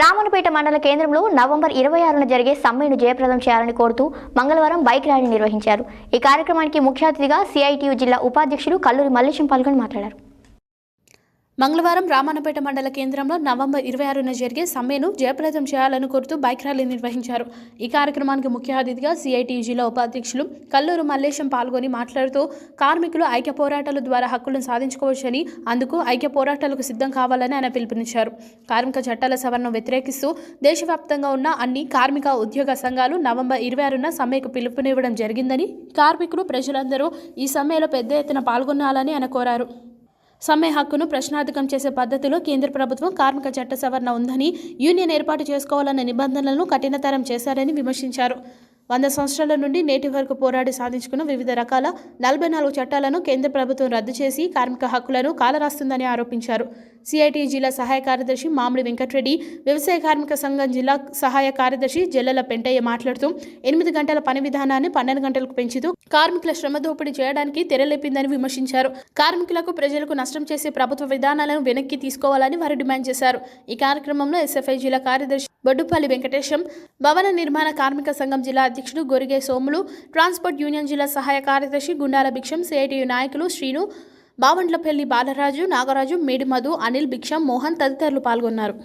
రామన్నపేట మండల కేంద్రంలో నవంబర్ ఇరవై ఆరున జరిగే సమ్మెను జయప్రదం చేయాలని కోరుతూ మంగళవారం బైక్ ర్యాలీ నిర్వహించారు. ఈ కార్యక్రమానికి ముఖ్య అతిథిగా సిఐటియు జిల్లా ఉపాధ్యక్షుడు కల్లూరి మల్లేశం పాల్గొని మాట్లాడారు. మంగళవారం రామానపేట మండల కేంద్రంలో నవంబర్ ఇరవై ఆరున జరిగే సమ్మెను జయప్రదం చేయాలని కోరుతూ బైక్ ర్యాలీ నిర్వహించారు. ఈ కార్యక్రమానికి ముఖ్య అతిథిగా సిఐటి జిల్లా ఉపాధ్యక్షులు కల్లూరు మల్లేశం పాల్గొని మాట్లాడుతూ కార్మికులు ఐక్య పోరాటాల ద్వారా హక్కులను సాధించుకోవచ్చని అందుకు ఐక్య పోరాటాలకు సిద్ధం కావాలని ఆయన పిలుపునిచ్చారు. కార్మిక చట్టాల సవరణను వ్యతిరేకిస్తూ దేశవ్యాప్తంగా ఉన్న అన్ని కార్మిక ఉద్యోగ సంఘాలు నవంబర్ ఇరవై ఆరున సమ్మెకు పిలుపునివ్వడం జరిగిందని కార్మికులు ప్రజలందరూ ఈ సమ్మెలో పెద్ద ఎత్తున పాల్గొనాలని ఆయన కోరారు. సమ్మె హక్కును ప్రశ్నార్థకం చేసే పద్ధతిలో కేంద్ర ప్రభుత్వం కార్మిక చట్ట సవరణ ఉందని యూనియన్ ఏర్పాటు చేసుకోవాలన్న నిబంధనలను కఠినతరం చేశారని విమర్శించారు. వంద సంవత్సరాల నుండి నేటి వరకు పోరాడి సాధించుకున్న వివిధ రకాల నలభై నాలుగు చట్టాలను కేంద్ర ప్రభుత్వం రద్దు చేసి కార్మిక హక్కులను కాలరాస్తుందని ఆరోపించారు. సిఐటి జిల్లా సహాయ కార్యదర్శి మామిడి వెంకటరెడ్డి వ్యవసాయ కార్మిక సంఘం జిల్లా సహాయ కార్యదర్శి జల్లల పెంటయ్య మాట్లాడుతూ ఎనిమిది గంటల పని విధానాన్ని పన్నెండు గంటలకు పెంచుతూ కార్మికుల శ్రమ దోపిడీ చేయడానికి తెరలేపిందని విమర్శించారు. కార్మికులకు ప్రజలకు నష్టం చేసే ప్రభుత్వ విధానాలను వెనక్కి తీసుకోవాలని వారు డిమాండ్ చేశారు. ఈ కార్యక్రమంలో ఎస్ఎఫ్ఐ జిల్లా కార్యదర్శి బొడ్డుపల్లి వెంకటేశం భవన నిర్మాణ కార్మిక సంఘం జిల్లా అధ్యక్షుడు గొరిగే సోములు ట్రాన్స్పోర్ట్ యూనియన్ జిల్లా సహాయ కార్యదర్శి గుండాల భిక్షం సిఐటియు నాయకులు శ్రీను బావండ్లపల్లి బాలరాజు నాగరాజు మేడిమధు అనిల్ భిక్షం మోహన్ తదితరులు పాల్గొన్నారు.